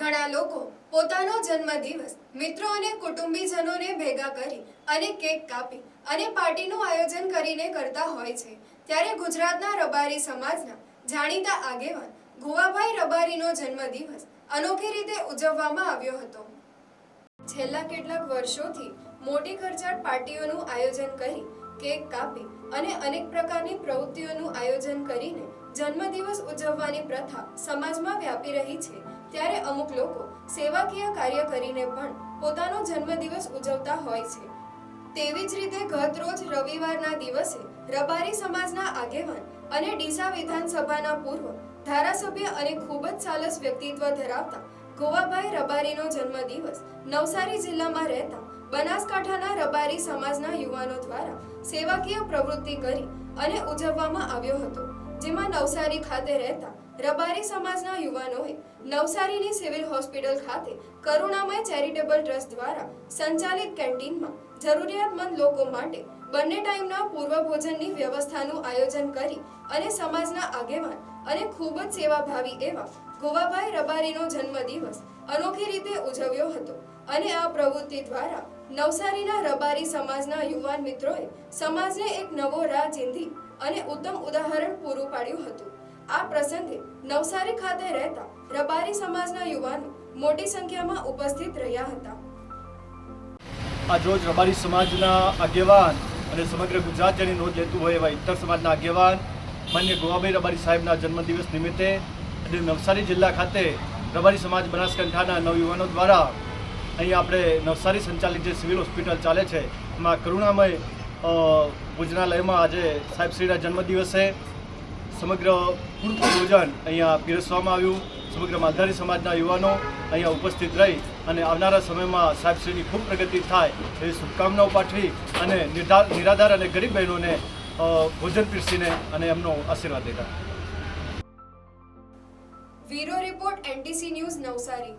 ઘણા લોકો પોતાનો જન્મદિવસ મિત્રો અને કુટુંબીજનોને ભેગા કરી અને કેક કાપી અને પાર્ટીનું આયોજન કરીને કરતા હોય છે. ત્યારે ગુજરાતના રબારી સમાજના જાણીતા આગેવાન ગોવાભાઈ રબારીનો જન્મદિવસ અનોખી રીતે ઉજવવામાં આવ્યો હતો. છેલ્લા કેટલાક વર્ષોથી મોટી ખર્ચાળ પાર્ટીઓનું આયોજન કરી કેક કાપી અને અનેક પ્રકારની પ્રવૃત્તિઓનું આયોજન કરીને જન્મદિવસ ઉજવવાની પ્રથા સમાજમાં વ્યાપી રહી છે. ત્યારે અમુક લોકો સેવાકીય કાર્ય કરીને પણ પોતાનો જન્મદિવસ ઉજવતા હોય છે. તેવી જ રીતે ગત રોજ રવિવારના દિવસે રબારી સમાજના આગેવાન અને ડીસા વિધાનસભાના પૂર્વ ધારાસભ્ય અને ખૂબ જ સાલસ વ્યક્તિત્વ ધરાવતા ગોવાભાઈ રબારીનો જન્મદિવસ નવસારી જિલ્લામાં રહેતા બનાસકાંઠાના રબારી સમાજના યુવાનો દ્વારા સેવાકીય પ્રવૃત્તિ કરી અને ઉજવવામાં આવ્યો હતો, જેમાં નવસારી ખાતે રહેતા રબારી સમાજના યુવાનોએ નવસારીની સિવિલ હોસ્પિટલ ખાતે કરુણામય ચેરિટેબલ ટ્રસ્ટ દ્વારા સંચાલિત કેન્ટીનમાં જરૂરિયાતમંદ લોકો માટે બંને ટાઈમના પૂર્વ ભોજનની વ્યવસ્થાનું આયોજન કરી અને સમાજના આગેવાન અને ખૂબ જ સેવાભાવી એવા ગોવાભાઈ રબારીનો જન્મદિવસ અનોખી રીતે ઉજવ્યો હતો. અને આ પ્રવૃત્તિ દ્વારા નવસારીના રબારી સમાજના યુવાન મિત્રોએ સમાજને એક નવો રાહ ચીંધી અને ઉત્તમ ઉદાહરણ પૂરું પાડ્યું હતું. આ પ્રસંગે નવસારી ખાતે રહેતા રબારી સમાજના યુવાનો મોટી સંખ્યામાં ઉપસ્થિત રહ્યા હતા. આજ રોજ રબારી સમાજના આગેવાન અને સમગ્ર ગુજરાત જેની નોંધ લેતું હોય એવા ઇત્તર સમાજના આગેવાન માન્ય ગોવાભાઈ રબારી સાહેબના જન્મદિવસ નિમિત્તે અને નવસારી જિલ્લા ખાતે રબારી સમાજ બનાસકાંઠાના નવયુવાનો દ્વારા અહીંયા આપણે નવસારી સંચાલિત જે સિવિલ હોસ્પિટલ ચાલે છે, એમાં કરુણામય ભોજનાલયમાં આજે સાહેબશ્રીના જન્મદિવસે સમગ્ર પૂરતું ભોજન અહીંયા પીરસવામાં આવ્યું. સમગ્ર માલધારી સમાજના યુવાનો અહીંયા ઉપસ્થિત રહી અને આવનારા સમયમાં સાહેબશ્રીની ખૂબ પ્રગતિ થાય એવી શુભકામનાઓ પાઠવી અને નિરાધાર અને ગરીબ બહેનોને ભોજન પીરસીને અને એમનો આશીર્વાદ લીધા વીરો રિપોર્ટ એનટીસી ન્યૂઝ નવસારી.